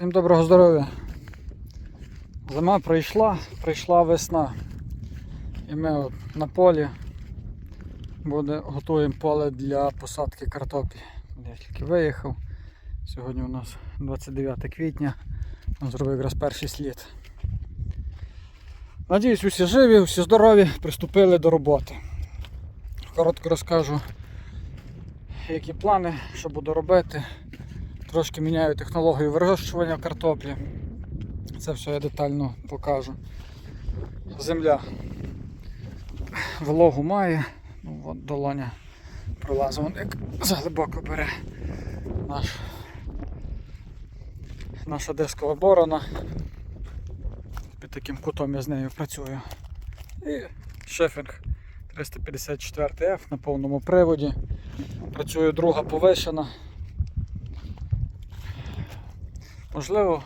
Всім доброго здоров'я. Зима прийшла, прийшла весна. І ми от на полі буде, готуємо поле для посадки картоплі. Я тільки виїхав. Сьогодні у нас 29 квітня. Зробив якраз перший слід. Надіюсь, усі живі, усі здорові, приступили до роботи. Коротко розкажу, які плани, що буду робити. Трошки міняю технологію вирощування картоплі. Це все я детально покажу. Земля вологу має, ну, от долоня пролазить, вон як заглибоко бере наш, наша дискова борона. Під таким кутом я з нею працюю. І шефінг 354F на повному приводі. Працює друга повишена. Можливо,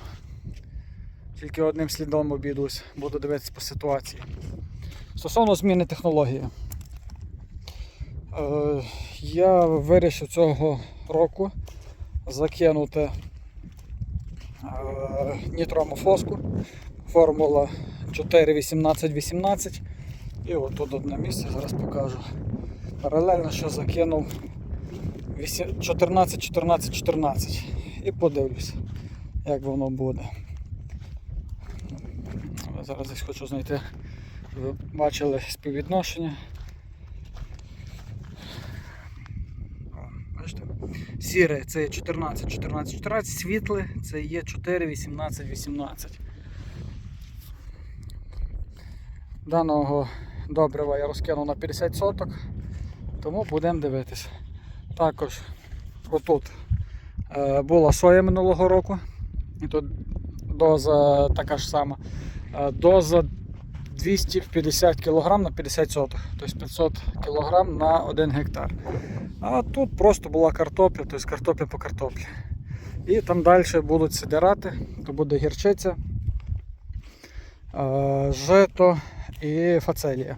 тільки одним слідом обійдусь, буду дивитися по ситуації. Стосовно зміни технології. Е, я вирішив цього року закинути е, нітромофоску формула 4.18.18 і от тут одне місце зараз покажу. Паралельно ще закинув 14-14-14 і подивлюсь, як воно буде. Зараз десь хочу знайти, ви бачили співвідношення. Сіре це 14, 14, 14, світле це є 4, 18, 18. Даного добрива я розкинув на 50 соток, тому будемо дивитися. Також отут е, була соя минулого року, тут доза така ж сама. Е, доза 250 кг на 50 соток, тобто 500 кг на 1 гектар. А тут просто була картопля, тобто картопля по картоплі. І там далі будуть сидирати, то буде гірчиця, е, жито і фацелія.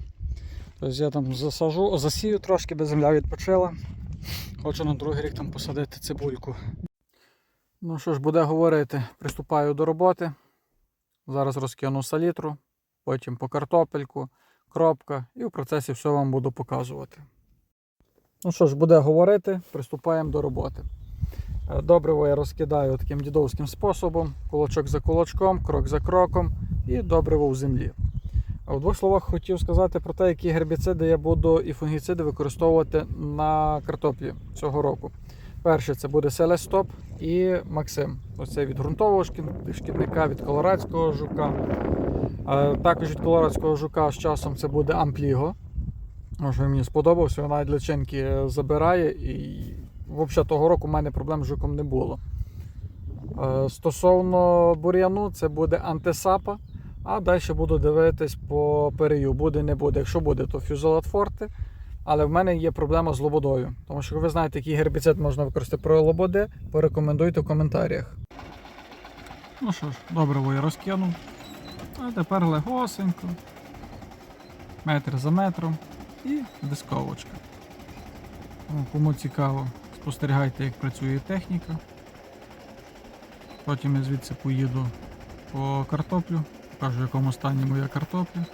Тобто я там засажу, засію трошки, бо земля відпочила. Хочу на другий рік там посадити цибульку. Ну що ж, буде говорити, приступаю до роботи. Зараз розкину салітру, потім по картопельку, кропка і в процесі все вам буду показувати. Ну що ж, буде говорити, приступаємо до роботи. Е, Добриво я розкидаю таким дідовським способом, кулачок за кулачком, крок за кроком і добриво в землі. А в двох словах хотів сказати про те, які гербіциди я буду і фунгіциди використовувати на картоплі цього року. Перше це буде Селестоп і Максим. Оце від ґрунтового шкід- шкідника, від колорадського жука. Також від колорадського жука з часом це буде Ампліго. Він мені сподобався, він навіть личинки е, забирає і взагалі того року в мене проблем з жуком не було. Е, Стосовно бур'яну, це буде антисапа. А далі буду дивитись по перію. Буде, не буде. Якщо буде, то фюзелат форте. Але в мене є проблема з лободою. Тому що ви знаєте, який гербіцид можна використати про лободи, порекомендуйте в коментарях. Ну що ж, добре, я розкинув. А тепер легосенько. Метр за метром і дисковочка. Кому цікаво, спостерігайте, як працює техніка. Потім я звідси поїду по картоплю. Покажу, в якому стані моя картопля.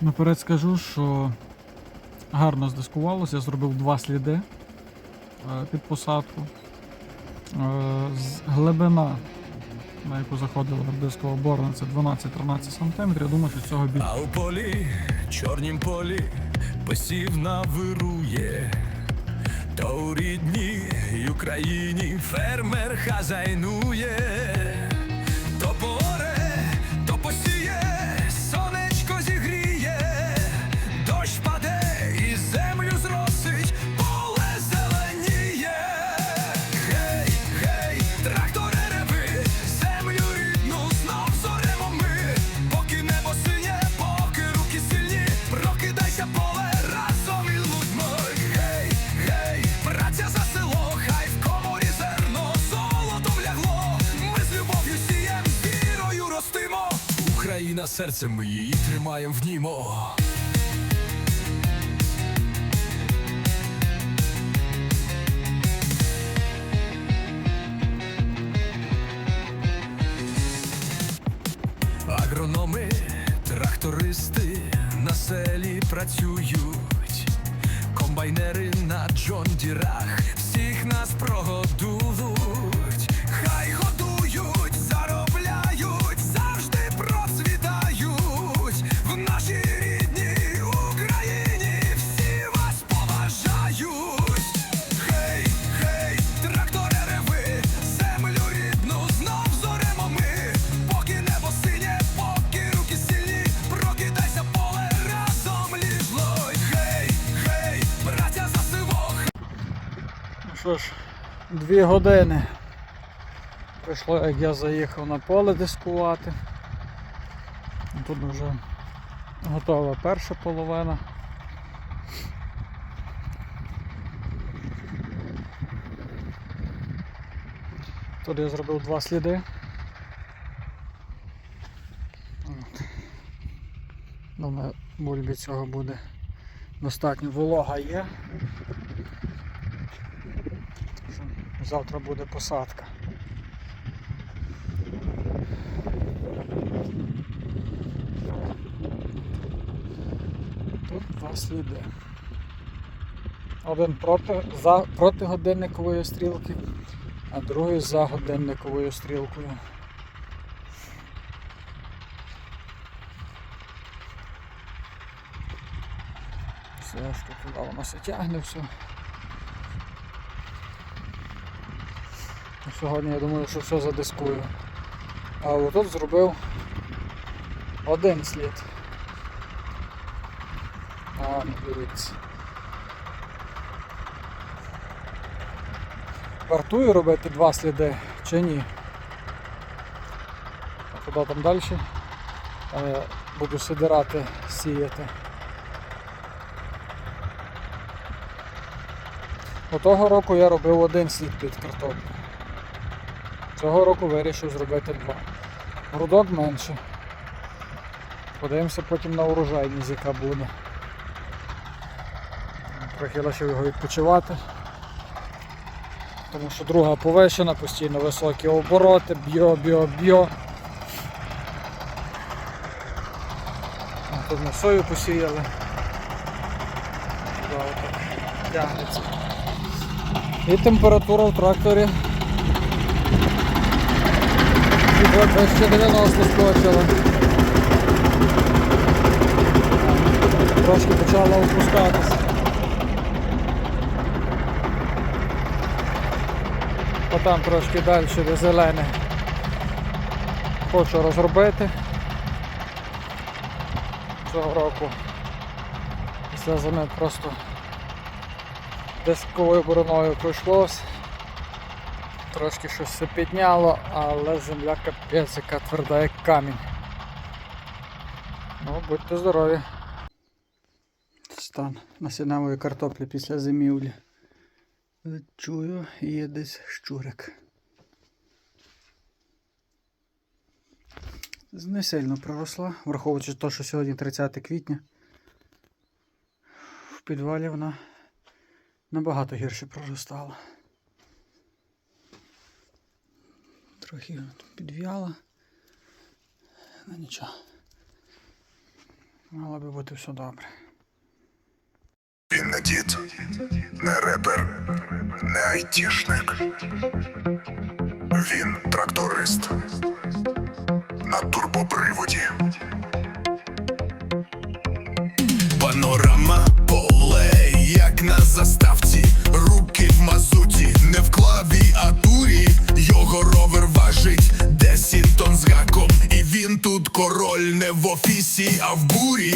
Наперед скажу, що гарно здискувалося, я зробив два сліди е, під посадку. Е, з- Глибина, на яку заходила дискова борона, це 12-13 см. Я думаю, що цього більше. А у полі, чорнім полі, посівна вирує. То у рідній Україні фермер хазяйнує. за серцем ми її тримаємо в німо. Агрономи, трактористи на селі працюють. Дві години. Прийшло, як я заїхав на поле дискувати. Тут вже готова перша половина. Тут я зробив два сліди. Думаю, бульбі цього буде достатньо волога є. Що Завтра буде посадка. Тут два сліди. Один проти, за, проти годинникової стрілки, а другий за годинниковою стрілкою. Все ж туди воно все тягне все. Сьогодні я думаю, що все задискую. А отут зробив один слід. А, дивіться. Вартую робити два сліди чи ні? А туди там далі е, буду сидирати сіяти. Того року я робив один слід під картоплю. Цього року вирішив зробити два. Грудок менше. Подивимося потім на урожайність, яка буде. Трохи лишив його відпочивати. Тому що друга повишена, постійно високі обороти. А Тут ми сою посіяли. Туди тягнеться. І температура в тракторі від 290 скочила. Трошки почала опускатися. Потім трошки далі де зелене. Хочу розробити цього року. Після зими просто дисковою бороною пройшлось. Трошки щось все підняло, але земля капець, яка тверда як камінь. Ну, будьте здорові. Стан насінневої картоплі після зимівлі. Чую, є десь щурик. Не сильно проросла, враховуючи те, що сьогодні 30 квітня. В підвалі вона набагато гірше проростала. Трохи підв'яла. Ну нічого. Мало би бути все добре. Він не дід, не репер, не айтішник. Він тракторист на турбоприводі. Король не в офісі, а в бурі.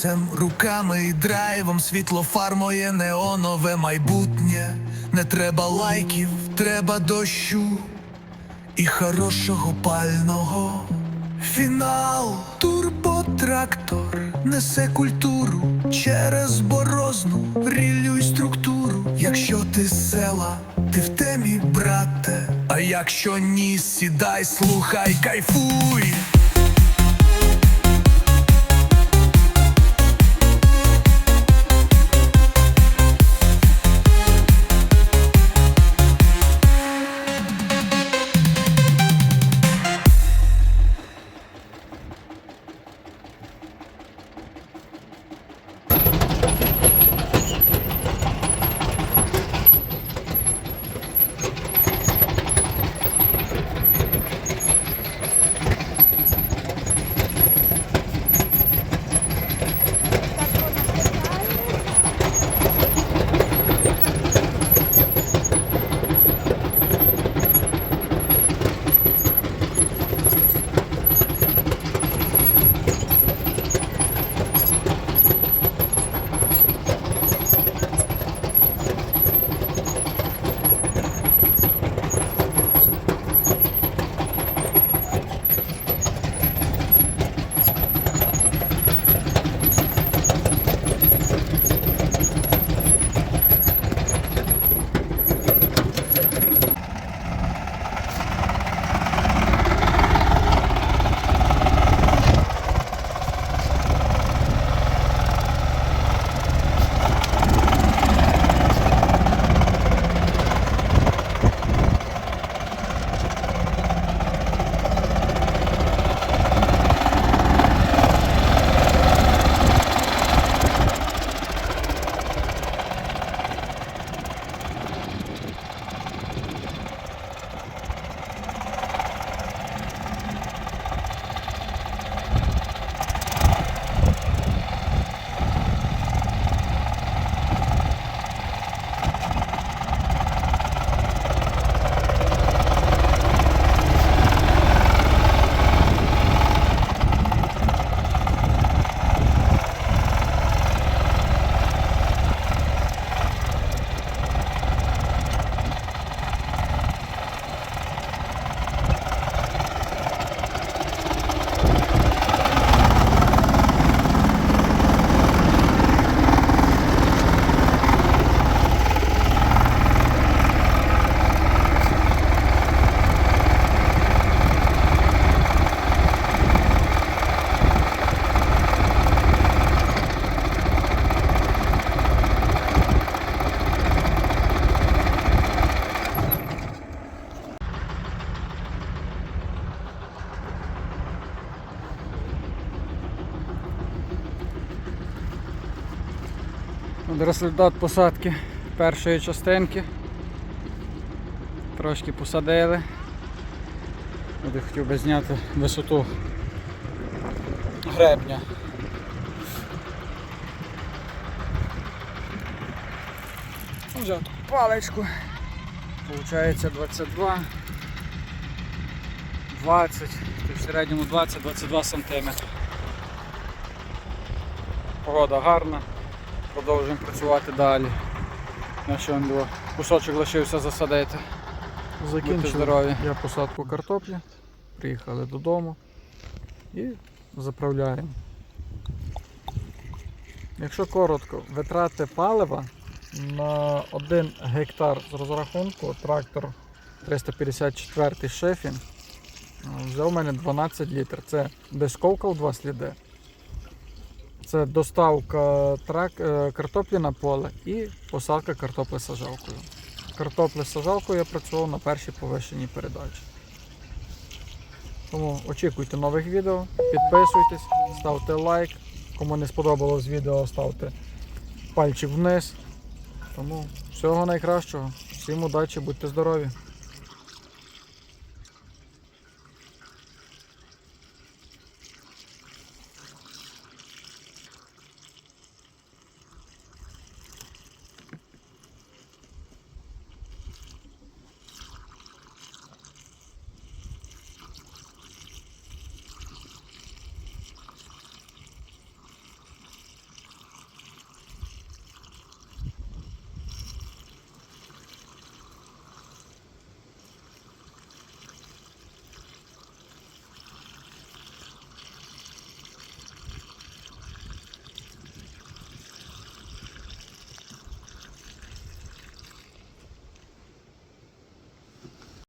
Серцем, руками і драйвом світло фармує неонове майбутнє. Не треба лайків, треба дощу і хорошого пального. Фінал, турботрактор несе культуру через борозну ріллю й структуру. Якщо ти з села, ти в темі, брате. А якщо ні, сідай, слухай, кайфуй. Результат посадки першої частинки. Трошки посадили. Я хотів би зняти висоту гребня. Взяв таку паличку. Получається 22, 20, в середньому 20-22 см. погода гарна. Продовжуємо працювати далі. На що він було? Кусочок лишився засадити. Закінчив я посадку картоплі, приїхали додому і заправляємо. Якщо коротко, витрати палива на 1 гектар з розрахунку трактор 354 Шефін взяв у мене 12 літр. Це дисковка в 2 сліди. Це доставка трак, е, картоплі на поле і посадка картоплі сажалкою. Картоплі сажалкою я працював на першій повищеній передачі. Тому очікуйте нових відео, підписуйтесь, ставте лайк. Кому не сподобалось відео, ставте пальчик вниз. Тому всього найкращого. Всім удачі, будьте здорові!